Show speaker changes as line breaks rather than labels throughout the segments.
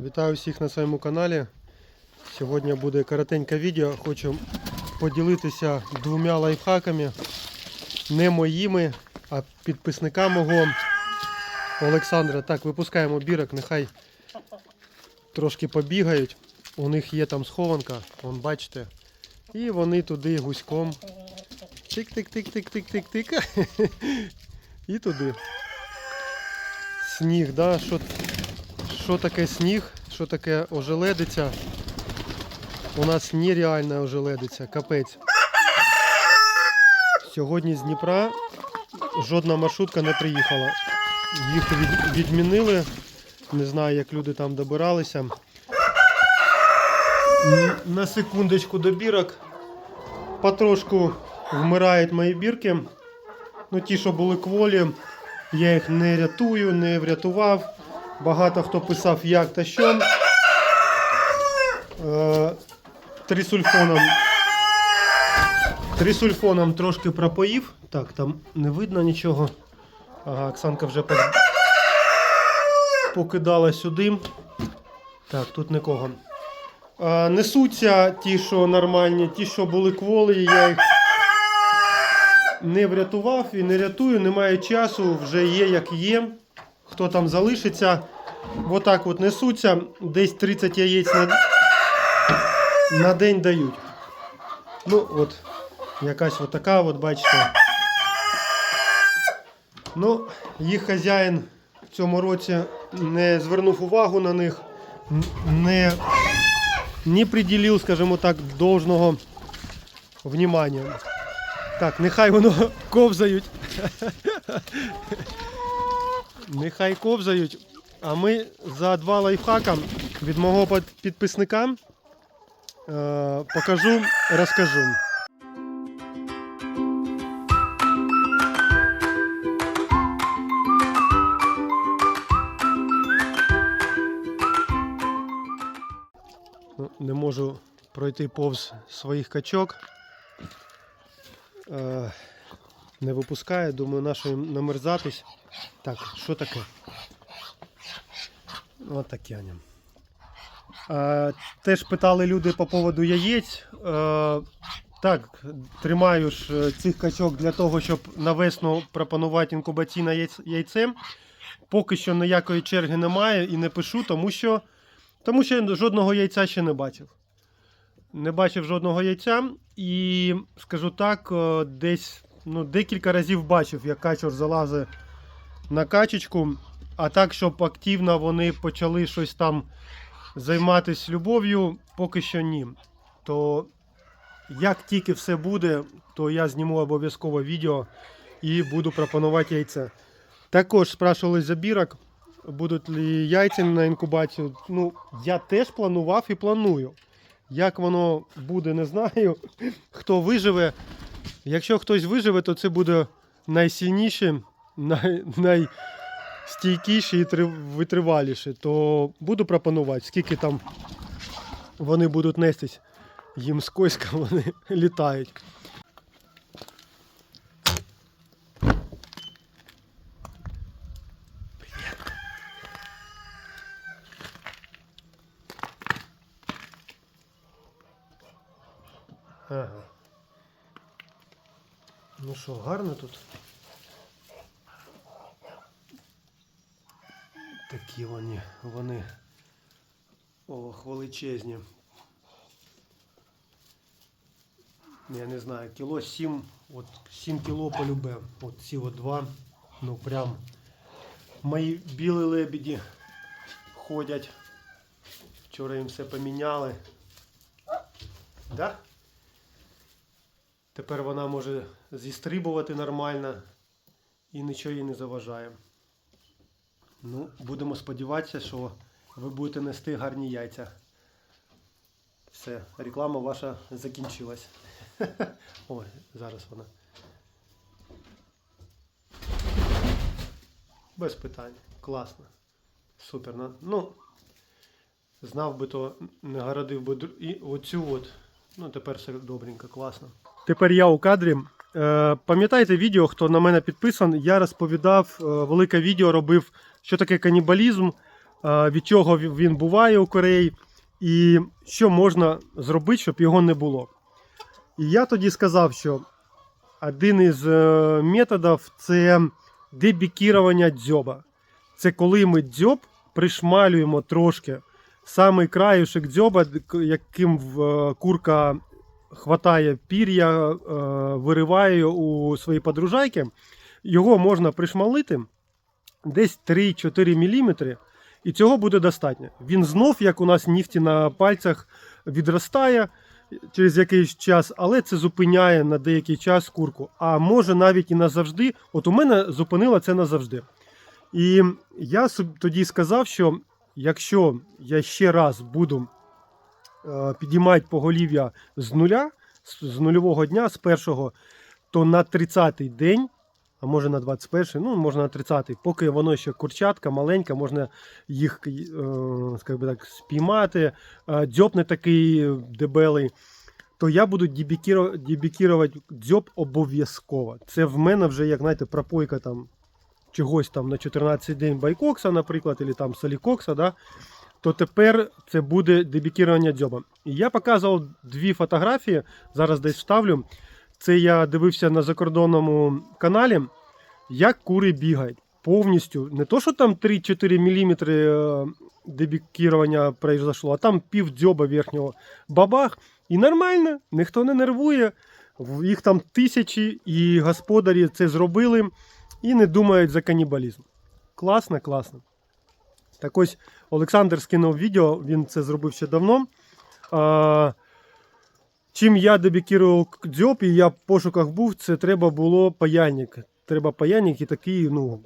Вітаю всіх на своєму каналі. Сьогодні буде коротеньке відео. Хочу поділитися двома лайфхаками. Не моїми, а підписника мого Олександра. Так, випускаємо бірок, нехай трошки побігають. У них є там схованка, вон бачите. І вони туди гуськом. Тик-тик-тик-тик-тик-тик-тик. І туди. Сніг, да? Що, що таке сніг? Що таке ожеледиця? У нас нереальна ожеледиця, капець. Сьогодні з Дніпра жодна маршрутка не приїхала. Їх відмінили. Не знаю, як люди там добиралися. На секундочку до бірок. Потрошку вмирають мої бірки. Ну, ті, що були кволі, я їх не рятую, не врятував. Багато хто писав, як та що. Е, Трисульфоном. Трисульфоном трошки пропоїв. Так, там не видно нічого. Ага, Оксанка вже покидала сюди. Так, тут нікого. Е, Несуться ті, що нормальні, ті, що були кволі, я їх не врятував і не рятую, немає часу, вже є як є. Хто там залишиться. Отак от несуться. Десь 30 яєць на, на день дають. Ну, от, якась от така, от, бачите. Ну, їх хазяїн в цьому році не звернув увагу на них, не, не приділив, скажімо так, должного внимання. Так, нехай воно ковзають. Нехай ковзають. А ми за два лайфхака від мого підписника е, покажу, розкажу. Ну, Не можу пройти повз своїх качок. Е, не випускає, думаю, нащо їм намерзатись. Так, що таке? Ось таке. Е, теж питали люди по поводу яєць. Е, так, тримаю ж е, цих качок для того, щоб на весну пропонувати інкубаційне яйц- яйце. Поки що ніякої черги немає і не пишу, тому що, тому що жодного яйця ще не бачив. Не бачив жодного яйця і скажу так, е, десь ну, декілька разів бачив, як качор залазить на качечку, а так, щоб активно вони почали щось там займатися любов'ю, поки що ні. То як тільки все буде, то я зніму обов'язково відео і буду пропонувати яйце. Також спрашували за бірок, будуть ли яйця на інкубацію. Ну, я теж планував і планую. Як воно буде, не знаю. Хто виживе. Якщо хтось виживе, то це буде найсильніше, най, найстійкіше і три- витриваліше. То буду пропонувати, скільки там вони будуть нестись. Їм скоська вони літають. Ага. Ну що, гарно тут? Такі вони, вони ох, величезні. Я не знаю, кіло 7, от 7 кіло полюбе. От ці от два, ну прям мої білі лебеді ходять. Вчора їм все поміняли. Да? Тепер вона може зістрибувати нормально і нічого їй не заважає. Ну, будемо сподіватися, що ви будете нести гарні яйця. Все, реклама ваша закінчилась. Ой, зараз вона. Без питань. Класно. Супер. Ну, знав би, то не городив би і оцю от. Ну, тепер все добренько, класно. Тепер я у кадрі. Е, пам'ятаєте відео, хто на мене підписан, я розповідав, е, велике відео робив, що таке канібалізм е, від чого він буває у Кореї, і що можна зробити, щоб його не було. І я тоді сказав, що один із методів це дебікірування дзьоба. Це коли ми дзьоб пришмалюємо трошки самий краюшек дзьоба, яким курка хватає пір'я, е, вириває у свої подружайки. Його можна пришмалити десь 3-4 мм, і цього буде достатньо. Він знов, як у нас нігті на пальцях, відростає через якийсь час, але це зупиняє на деякий час курку. А може навіть і назавжди. От у мене зупинило це назавжди. І я тоді сказав, що якщо я ще раз буду е, підіймати поголів'я з нуля, з, нульового дня, з першого, то на 30-й день, а може на 21-й, ну можна на 30-й, поки воно ще курчатка маленька, можна їх е, скажімо так, спіймати, е, дзьоб не такий дебелий, то я буду дебікірувати дзьоб обов'язково. Це в мене вже, як знаєте, пропойка там чогось там на 14 день байкокса, наприклад, або там солікокса, да, то тепер це буде дебікірування дзьоба. І я показував дві фотографії, зараз десь вставлю. Це я дивився на закордонному каналі, як кури бігають. Повністю. Не то, що там 3-4 мм дебікірування произошло, а там пів дзьоба верхнього бабах. І нормально, ніхто не нервує. Їх там тисячі, і господарі це зробили і не думають за канібалізм. Класно, класно. Так ось Олександр скинув відео, він це зробив ще давно. А, чим я дебікірував дзьоб, і я в пошуках був, це треба було паяльник. Треба паяльник і такий, ну,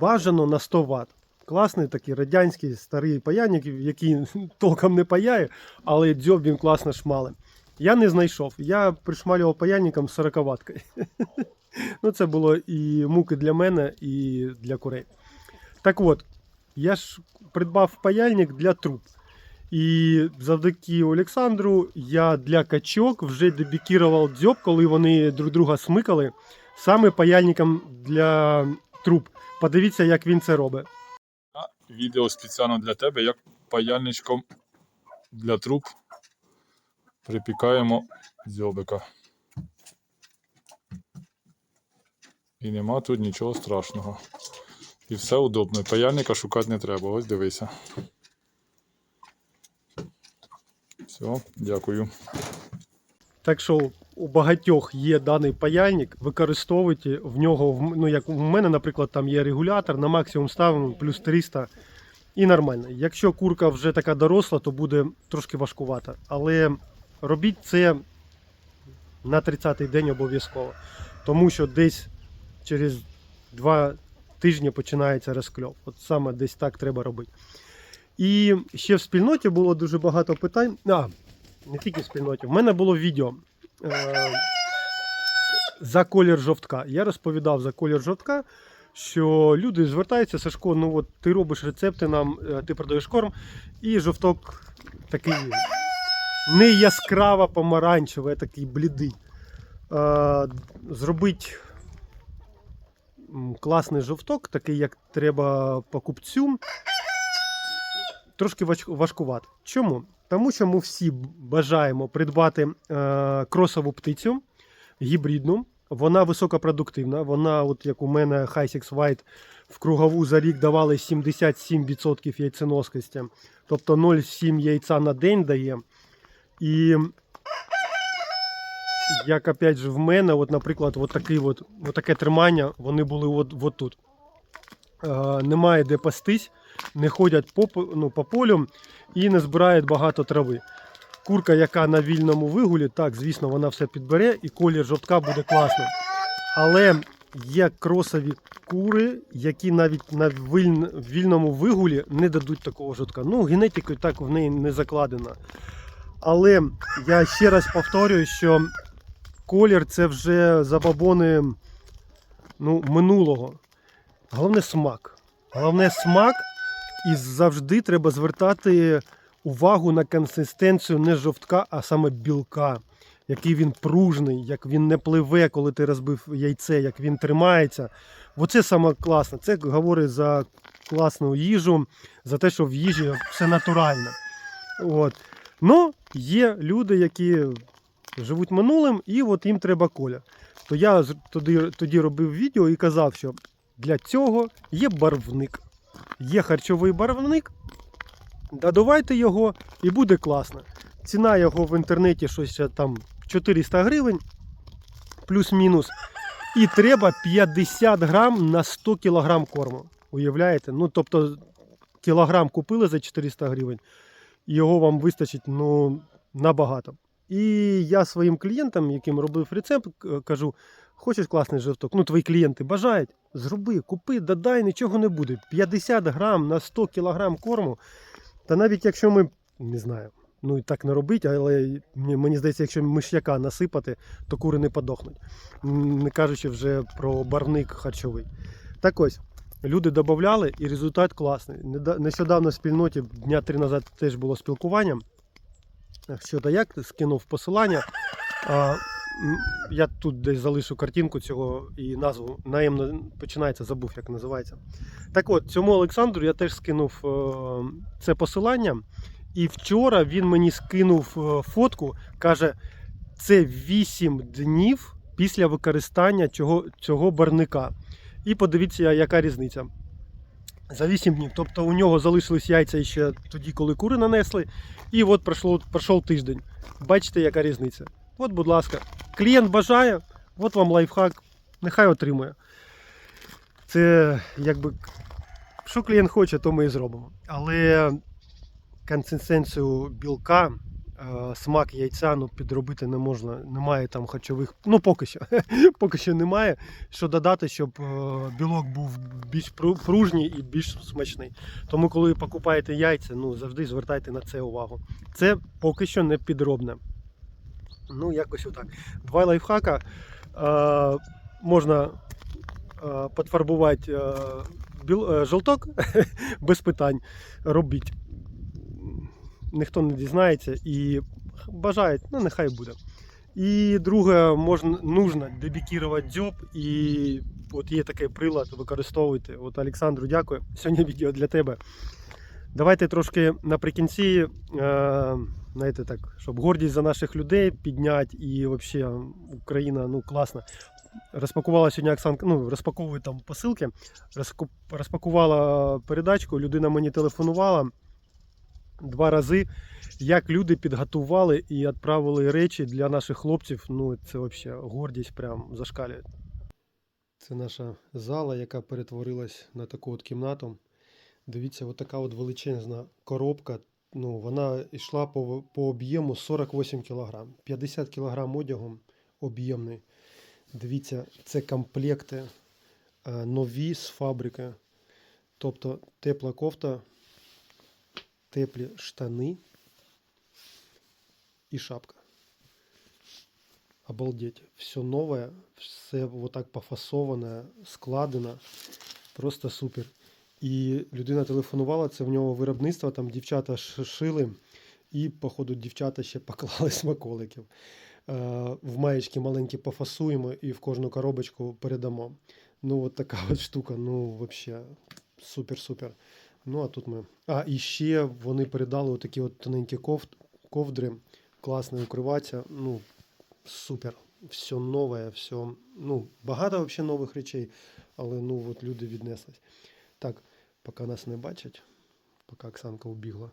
бажано на 100 Вт. Класний такий радянський старий паяльник, який толком не паяє, але дзьоб він класно шмале. Я не знайшов. Я пришмалював паяльником 40 ваткою. Ну, це було і муки для мене, і для курей. Так от, я ж придбав паяльник для труб. І завдяки Олександру я для качок вже дебікірував дзьоб, коли вони друг друга смикали, саме паяльником для труб. Подивіться, як він це робить.
Відео спеціально для тебе, як паяльничком для труб припікаємо дзьобика. І нема тут нічого страшного. І все удобно. Паяльника шукати не треба. Ось дивися. Все, дякую.
Так що у багатьох є даний паяльник, використовуйте в нього, ну як у мене, наприклад, там є регулятор, на максимум ставимо плюс 300 і нормально. Якщо курка вже така доросла, то буде трошки важкувата. Але робіть це на 30-й день обов'язково. Тому що десь через 2 тижня починається розкльов. От саме десь так треба робити. І ще в спільноті було дуже багато питань. А, не тільки в спільноті, в мене було відео е, за колір жовтка. Я розповідав за колір жовтка, що люди звертаються, Сашко, ну от ти робиш рецепти нам, е, ти продаєш корм, і жовток такий не яскраво помаранчевий, а такий блідий. Е, зробить класний жовток, такий, як треба покупцю, трошки важ- Чому? Тому що ми всі бажаємо придбати е, кросову птицю гібридну. Вона високопродуктивна. Вона, от як у мене Hi-Six White, в кругову за рік давали 77% яйценоскості. Тобто 0,7 яйця на день дає. І як опять же в мене, от, наприклад, от такий от, от таке тримання, вони були от, от тут. Е, немає де пастись, не ходять по, ну, по полю і не збирають багато трави. Курка, яка на вільному вигулі, так, звісно, вона все підбере і колір жовтка буде класним. Але є кросові кури, які навіть на вільному вигулі не дадуть такого жовтка. Ну, генетикою так в неї не закладено. Але я ще раз повторюю, що колір це вже забабони ну, минулого. Головне смак. Головне смак, і завжди треба звертати увагу на консистенцію не жовтка, а саме білка. який він пружний, як він не пливе, коли ти розбив яйце, як він тримається. Оце саме класне. Це говорить за класну їжу, за те, що в їжі все натурально. От. Ну, є люди, які живуть минулим, і от їм треба коля. То я тоді, тоді робив відео і казав, що для цього є барвник. Є харчовий барвник, додавайте його і буде класно. Ціна його в інтернеті щось там 400 гривень, плюс-мінус. І треба 50 грам на 100 кілограм корму. Уявляєте? Ну, тобто, кілограм купили за 400 гривень, і його вам вистачить ну, набагато. І я своїм клієнтам, яким робив рецепт, кажу: хочеш класний жовток? Ну, твої клієнти бажають, зроби, купи, додай, нічого не буде. 50 грам на 100 кілограм корму. Та навіть якщо ми, не знаю, ну і так не робить, але мені, здається, якщо миш'яка насипати, то кури не подохнуть. Не кажучи вже про барвник харчовий. Так ось, люди додавали, і результат класний. Нещодавно в спільноті дня три назад теж було спілкування. Щодо як скинув посилання. А, я тут десь залишу картинку цього і назву. Наємно починається, забув, як називається. Так от, цьому Олександру я теж скинув е, це посилання. І вчора він мені скинув е, фотку, каже, це 8 днів після використання цього, цього барника. І подивіться, яка різниця. За 8 днів. Тобто у нього залишились яйця ще тоді, коли кури нанесли. І от пройшов тиждень. Бачите, яка різниця. От, будь ласка, клієнт бажає, от вам лайфхак, нехай отримує. Це якби що клієнт хоче, то ми і зробимо. Але консистенцію білка, смак яйця ну, підробити не можна. Немає там харчових. Ну, поки що. поки що немає. Що додати, щоб е, білок був більш пру- пружній і більш смачний. Тому, коли ви покупаєте яйця, ну завжди звертайте на це увагу. Це поки що не підробне. Ну, якось отак. Два лайфхака. Е, можна е, підфарбувати е, біл, е, жовток без питань. Робіть. Ніхто не дізнається і бажають, ну нехай буде. І друге, можна нужно дебікірувати дзьоб, і от є такий прилад, використовуйте. От Олександру, дякую. Сьогодні відео для тебе. Давайте трошки наприкінці, е, знаєте, так, щоб гордість за наших людей підняти і взагалі Україна ну класна. Розпакувала сьогодні Оксанка, ну, розпаковує там посилки, розпакувала передачку, людина мені телефонувала два рази. Як люди підготували і відправили речі для наших хлопців, ну це взагалі гордість прям зашкалює. Це наша зала, яка перетворилась на таку от кімнату. Дивіться, от така от величезна коробка. Ну, вона йшла по, по об'єму 48 кг. 50 кг одягу об'ємний. Дивіться, це комплекти е, нові з фабрики. Тобто тепла кофта, теплі штани і шапка. Обалдеть. Все нове, все вот так пофасоване, складено. Просто супер. І людина телефонувала, це в нього виробництво, там дівчата шили, і, походу, дівчата ще поклали смаколиків. Е, в маєчки маленькі пофасуємо і в кожну коробочку передамо. Ну, от така от штука, ну, взагалі, супер-супер. Ну, а тут ми. А, і ще вони передали отакі от тоненькі ковд, ковдри, класно укриватися. Ну, супер. Все нове, все. Ну, багато взагалі нових речей, але ну, от люди віднеслись. Так, поки нас не бачать, поки Оксанка убігла.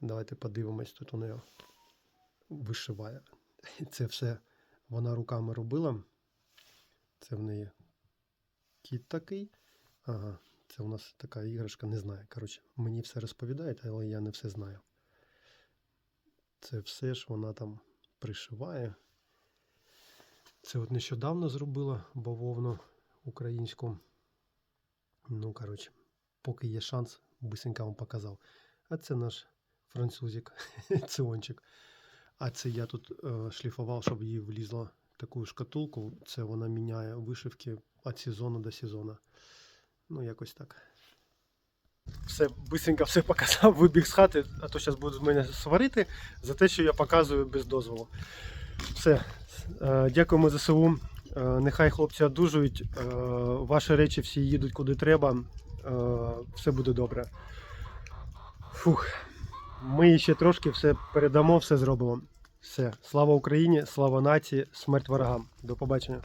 Давайте подивимось, тут у неї вишиває. Це все вона руками робила. Це в неї кіт такий. Ага, це у нас така іграшка, не знаю. Коротше, мені все розповідають, але я не все знаю. Це все ж вона там пришиває. Це от нещодавно зробила бавовну українську. Ну, коротше, поки є шанс, бисенька вам показав. А це наш французик, ціончик. А це я тут е, шліфував, щоб їй влізла таку шкатулку. Це вона міняє вишивки від сезону до сезону. Ну, якось так. Все, бисенько все показав, вибіг з хати, а то зараз будуть мене сварити за те, що я показую без дозволу. Все. Е, Дякуємо ЗСУ. Е, Нехай хлопці одужують. Е, Ваші речі всі їдуть куди треба. Все буде добре. Фух. Ми ще трошки все передамо, все зробимо. Все. Слава Україні, слава нації, смерть ворогам. До побачення.